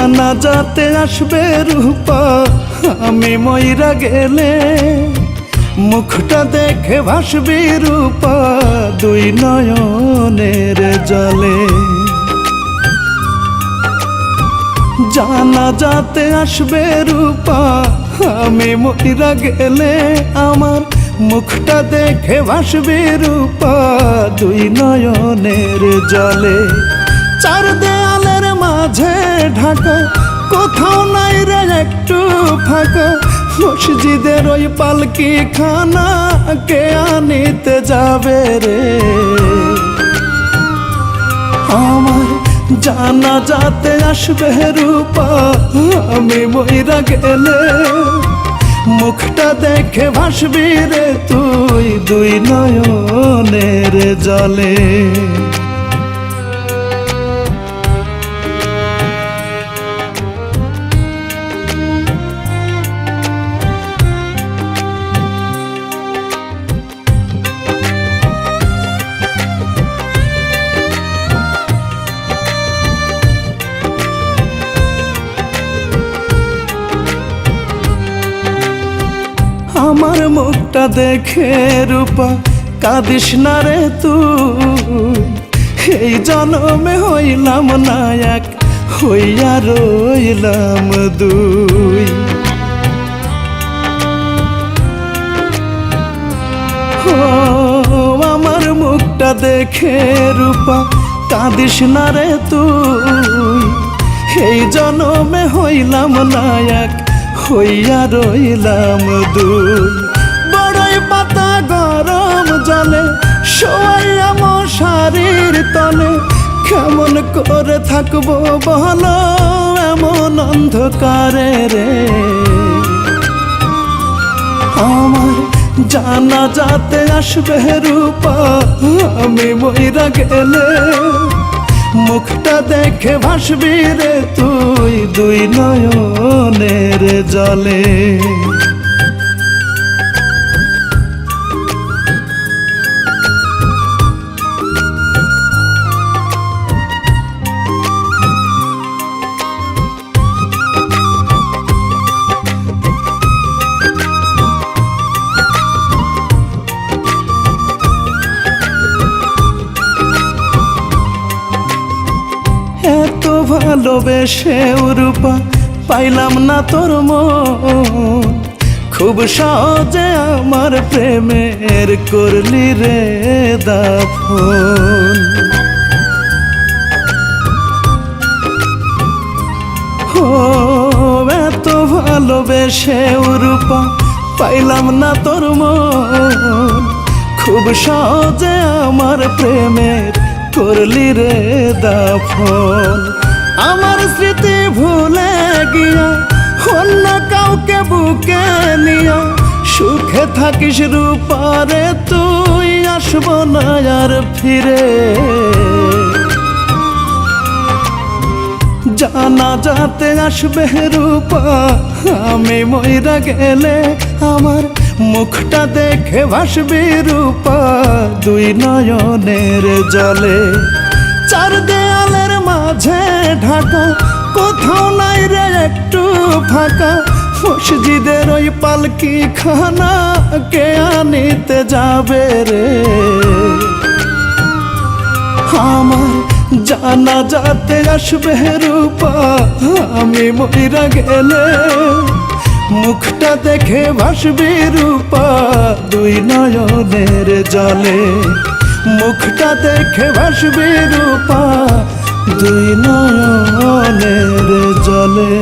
জানা যাতে আসবে রূপা, আমি ময়রা গেলে মুখটা দেখে ভাসবি রূপা, দুই নয়নের জলে। জানা যাতে আসবে রূপা, আমি ময়রা গেলে আমার মুখটা দেখে ভাসবি রূপা, দুই নয়নের জলে। চার দেয়ালের মাঝে ঢাকা, কোথাও নাই রে একটু ফাঁকা। মসজিদের ওই পালকি খানা কে আনিতে যাবে রে। আমার জানা যাতে আসবে রূপা, আমি মইরা গেলে। মুখটা দেখে ভাসবি রে তুই দুই নয়নের জলে। আমার মুখটা দেখে রূপা, কাঁদিস না রে তুই। এই জনমে হইলাম নায়ক হইয়া রইলাম দুই। আমার মুখটা দেখে রূপা, কাঁদিস না রে তুই। এই জনমে হইলাম নায়ক হইয়া রইলাম দুই। বড়ই পাতা গরম জলে শোয়াইয়া মশারির তলে কেমন করে থাকব বলো এমন অন্ধকারে রে। আমার জানা যাতে আসবে রূপা, আমি মইরা গেলে মুখটা দেখে ভাসবি রে তুই দুই নয়নের জলে। ভালোবেসে রূপা পাইলাম না তোর মন। খুব সহজে আমার প্রেমের করলি রে দাফন। ও, এত ভালোবেসে রূপা পাইলাম না তোর মন। খুব সহজে আমার প্রেমের করলি রে দাফন। আমার স্মৃতি ভুলে গিয়া অন্য কাউকে বুকে নিয়া। সুখে থাকিস রূপারে তুই, আসব না আর ফিরে। জানা যাতে আসবে রূপা, আমি ময়রা গেলে আমার মুখটা দেখে ভাসবি রূপা। দুই নয়নের জলে, চার দেয়ালের মাঝে ঢাকা। কোথাও নাই রে, একটু ফাঁকা। মসজিদের ওই পালকি খানা কে আনিতে যাবে রে? আমার জানা যাতে আসবে রূপা, আমি মইরা গেলে। মুখটা দেখে ভাসবি রূপা, দুই নয়নের জলে। মুখটা দেখে ভাসবি রূপা দুই নয়নের জলে।